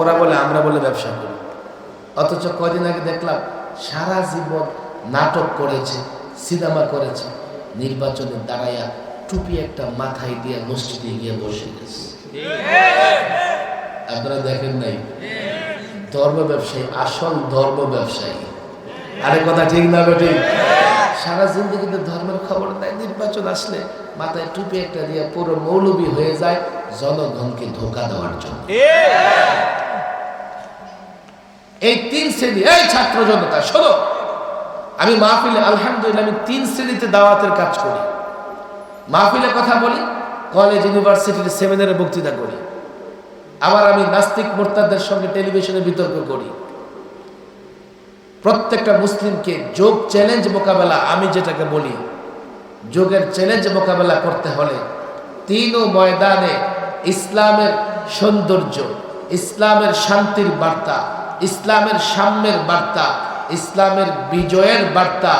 ওরা বলে, আমরা বলে ব্যবসা করি। অথচ কদিন আগে দেখলাম, সারা জীবন নাটক করেছে, সিনেমা করেছে নির্বাচনে দাঁড়াইয়া টুপি একটা মাথায় দিয়ে মসজিদে গিয়ে বসে গেছে। আপনারা দেখেন নাই? ধর্ম ব্যবসায়ী, আসল ধর্ম ব্যবসায়ী। আরে কথা ঠিক না বেটি সারা জিন্দগিতে ধর্মের খবর নেয় নির্বাচন আসলে মাথায় টুপি একটা দিয়ে পুরো মৌলবী হয়ে যায়। জনগণকে ধোকা দেওয়ার জন্য। এই তিন শ্রেণি এই ছাত্র জনতা শোনো। আমি মাহফিলে আলহামদুলিল্লাহ আমি তিন শ্রেণীতে দাওয়াতের কাজ করি। মাহফিলে কথা বলি কলেজ ইউনিভার্সিটির সেমিনারে বক্তৃতা করি। আবার আমি নাস্তিক মোর্তাদের সঙ্গে টেলিভিশনে বিতর্ক করি। প্রত্যেকটা মুসলিমকে যোগ চ্যালেঞ্জ মোকাবেলা আমি যেটাকে বলি যোগের চ্যালেঞ্জ মোকাবেলা করতে হলে তিনও ময়দানে ইসলামের সৌন্দর্য, ইসলামের শান্তির বার্তা, ইসলামের সাম্যের বার্তা, ইসলামের বিজয়ের বার্তা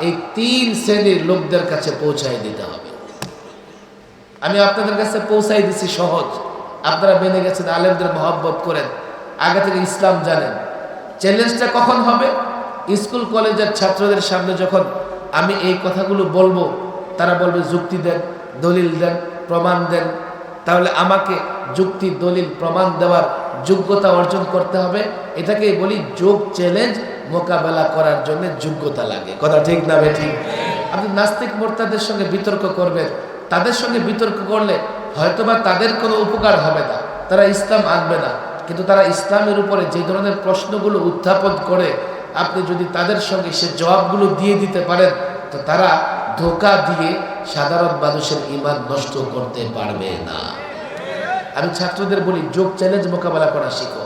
এই তিন শ্রেণির লোকদের কাছে পৌঁছায় দিতে হবে। আমি আপনাদের কাছে পৌঁছাই দিছি সহজ। আপনারা মেনে গেছেন, আলেমদের মহব্বত করেন। আগে থেকে ইসলাম জানেন। চ্যালেঞ্জটা কখন হবে? স্কুল, কলেজের ছাত্রদের সামনে যখন আমি এই কথাগুলো বলব, তারা বলবে, যুক্তি দেন, দলিল দেন, প্রমাণ দেন তাহলে আমাকে যুক্তি, দলিল, প্রমাণ দেওয়ার যোগ্যতা অর্জন করতে হবে। এটাকেই বলি যোগ চ্যালেঞ্জ মোকাবেলা করার জন্য যোগ্যতা লাগে। কথা ঠিক না ঠিক। আপনি নাস্তিক মোর্তাদের সঙ্গে বিতর্ক করবেন। তাদের সঙ্গে বিতর্ক করলে হয়তোবা তাদের কোনো উপকার হবে না। তারা ইসলাম আনবে না। কিন্তু তারা ইসলামের উপরে যে ধরনের প্রশ্নগুলো উত্থাপন করে, আপনি যদি তাদের সঙ্গে সে জবাবগুলো দিয়ে দিতে পারেন, তো তারা ধোকা দিয়ে সাধারণ মানুষের ইমান নষ্ট করতে পারবে না। আমি ছাত্রদের বলি, যোগ চ্যালেঞ্জ মোকাবেলা করা শিখো।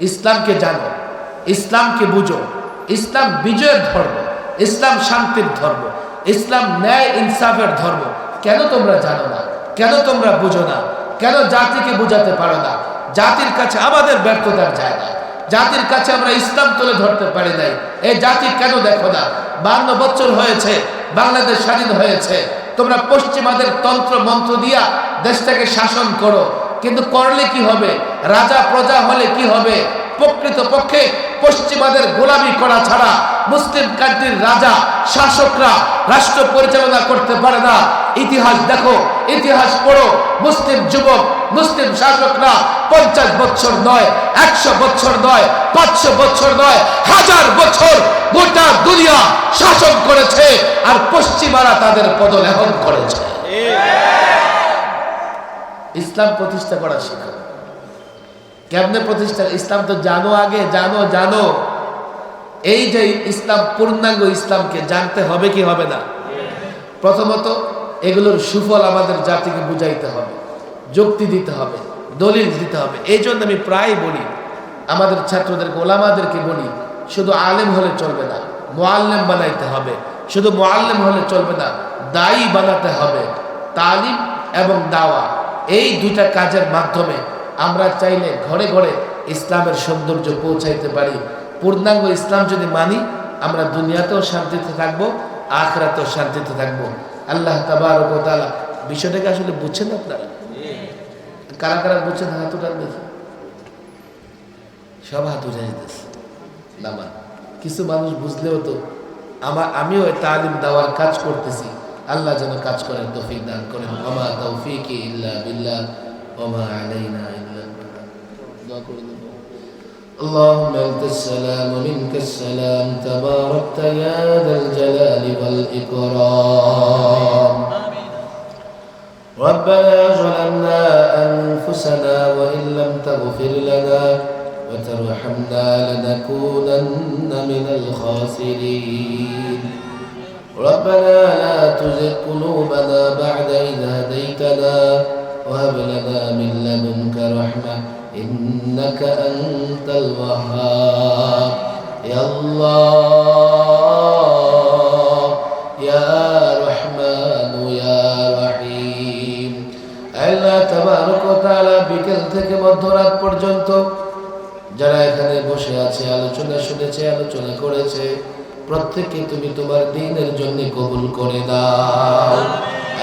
ইসলামকে জানো, ইসলামকে বুঝো। ইসলাম বিজয়ের ধর্ম, ইসলাম শান্তির ধর্ম, ইসলাম ন্যায় ইনসাফের ধর্ম। কেন তোমরা জানো না? কেন তোমরা বুঝো না? কেন জাতিকে বোঝাতে পারো না? জাতির কাছে আমাদের ব্যর্থতার জায়গা। জাতির কাছে আমরা ইসলাম তুলে ধরতে পারি নাই। এই জাতি কেন দেখো না? বান্ন বছর হয়েছে, বাংলাদেশ স্বাধীন হয়েছে। তোমরা পশ্চিমাদের তন্ত্র মন্ত্র দিয়া দেশটাকে শাসন করো। কিন্তু করলে কি হবে? রাজা প্রজা হলে কি হবে? প্রকৃত পক্ষে পশ্চিমাদের গোলামি করা ছাড়া মুসলিম কান্ট্রির রাজা, শাসকরা, রাষ্ট্র পরিচালনা করতে পারে না। ইতিহাস দেখো, ইতিহাস পড়ো। মুসলিম যুবক, মুসলিম শাসকরা পঞ্চাশ বছর নয়, একশো বছর নয়, পাঁচশো বছর নয়, হাজার বছর গোটা দুনিয়া শাসন করেছে আর পশ্চিমারা তাদের পদলেহন করেছে। ইসলাম প্রতিষ্ঠা করা শিখো। কেমনে প্রতিষ্ঠা? ইসলাম তো জানো আগে, জানো জানো। এই যে ইসলাম, পূর্ণাঙ্গ ইসলামকে জানতে হবে কি হবে না? প্রথমত, এগুলোর সুফল আমাদের জাতিকে বুঝাইতে হবে, যুক্তি দিতে হবে, দলিল দিতে হবে। এই জন্য আমি প্রায় বলি, আমাদের ছাত্রদেরকে, ওলামাদেরকে বলি, শুধু আলেম হলে চলবে না মোয়াল্লেম বানাইতে হবে। শুধু মোয়াল্লেম হলে চলবে না, দায়ী বানাতে হবে, তালিম এবং দাওয়া। এই দুইটা কাজের মাধ্যমে আমরা চাইলে ঘরে ঘরে ইসলামের সৌন্দর্য পৌঁছাইতে পারি। পূর্ণাঙ্গ ইসলাম যদি মানি, আমরা দুনিয়াতেও শান্তিতে থাকব, আখরাতেও শান্তিতে থাকব। আল্লাহ তাবারকতালা বিষয়টাকে আসলে বুঝছেন আপনারা? কারা কারা বুঝছেন? হাত উঠান দেখি। সব হাত উঠে নামা কিছু মানুষ বুঝলেও তো, আমার আমিও তালিম দেওয়ার কাজ করতেছি। আল্লাহ যেন কাজ করেন তৌফিক দান করেন ওমা তৌফিক ইল্লা বিল্লাহ ওমা আলাইনা ইল্লা আল-বালাগ। দোয়া করে দেবো اللهم انت السلام ومنك السلام تباركت يا ذا الجلال والاكرام ربنا ظلمنا انفسنا وان لم تغفر لنا وترحمنا لنكونن من الخاسرين ربنا لا تزغ قلوبنا بعد إذ هديتنا وهب لنا من لدنك رحمة إنك أنت الوهاب يا الله يا رحمن يا رحيم আল্লাহ তাবারক ওয়া তাআলা বিকেল থেকে মধ্যরাত পর্যন্ত যারা এখানে বসে আছে আলোচনা শুনেছে আলোচনা করেছে প্রত্যেককে তুমি তোমার দিনের জন্য কবুল করে দাও।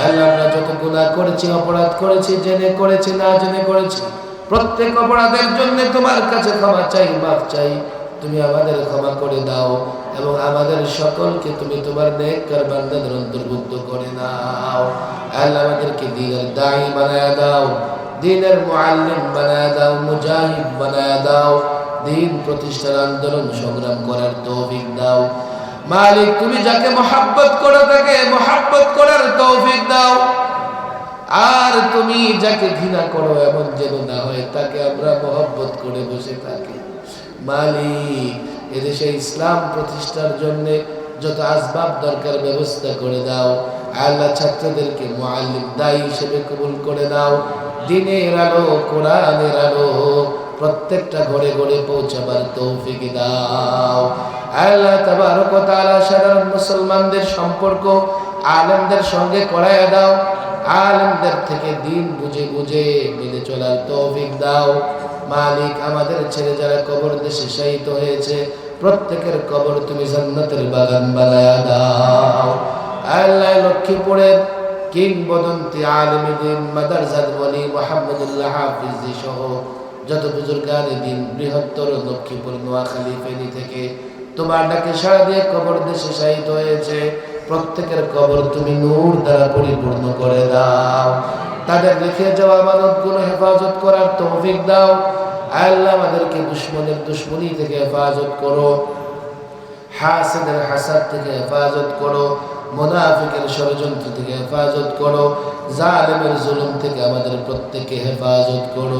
আল্লাহ, আমরা যত গুনাহ করেছি, অপরাধ করেছি, জেনে করেছি, না জেনে করেছি, প্রত্যেক অপরাধের জন্য তোমার কাছে ক্ষমা চাই, মাফ চাই, তুমি আমাদের ক্ষমা করে দাও এবং আমাদের সকলকে তুমি তোমার নেককার বান্দাদের অন্তর্ভুক্ত করে নাও। আল্লাহ, আমাদেরকে দিনের দায়ী বানায় দাও, দিনের মুআল্লিম বানায় দাও, মুজাহিদ বানায় দাও দিন প্রতিষ্ঠার আন্দোলন সংগ্রাম করার তৌফিক দাও। মালিক, তুমি যাকে মহাব্বত করে থাকে মহাব্বত করার তৌফিক দাও। আর তুমি যাকে ঘৃণা করো এমন যেন না হয়, তাকে আমরা মহব্বত করে বসে থাকি। মালিক, এদেশে ইসলাম প্রতিষ্ঠার জন্য যত আসবাব দরকার ব্যবস্থা করে দাও। আল্লাহ ছাত্রদেরকে মুআল্লিম দায়ী হিসেবে কবুল করে দাও দিনের আলো, কোরআনের আলো। প্রত্যেকটা ঘরে ঘরে পৌঁছাবার তৌফিক দাও। আল্লাহ তাবারক তাআলা সাধারণ মুসলমানদের সম্পর্ক আলেমদের সঙ্গে করায় দাও। আলেমদের থেকে দিন বুঝে বুঝে মেনে চলার তৌফিক দাও। মালিক আমাদের ছেলে যারা কবর দেশে শায়িত হয়েছে, প্রত্যেকের কবর তুমি জান্নাতের বাগান বানায়া দাও। আল্লাহ লক্ষ্মীপুরের কিংবদন্তি আলমী দিন মাদারজাদ মোহাম্মদুল্লাহ হাফিজি সহ যত বুজুর্গানে দিন বৃহত্তর লক্ষ্মীপুর নোয়াখালী ফেনী থেকে তোমার ডাকে সারা দিয়ে কবর দেশে শায়িত হয়েছে। প্রত্যেকের কবর তুমি নূর দ্বারা পরিপূর্ণ করে দাও। তাদের রেখে যাওয়া মানবগুলো হেফাজত করার তৌফিক দাও। আল্লাহ আমাদেরকে দুশ্মনের দুশ্মনী থেকে হেফাজত করো। হাসাদ থেকে হেফাজত করো। মোনাফিকের ষড়যন্ত্র থেকে হেফাজত করো। জালেমের জুলুম থেকে আমাদের প্রত্যেককে হেফাজত করো।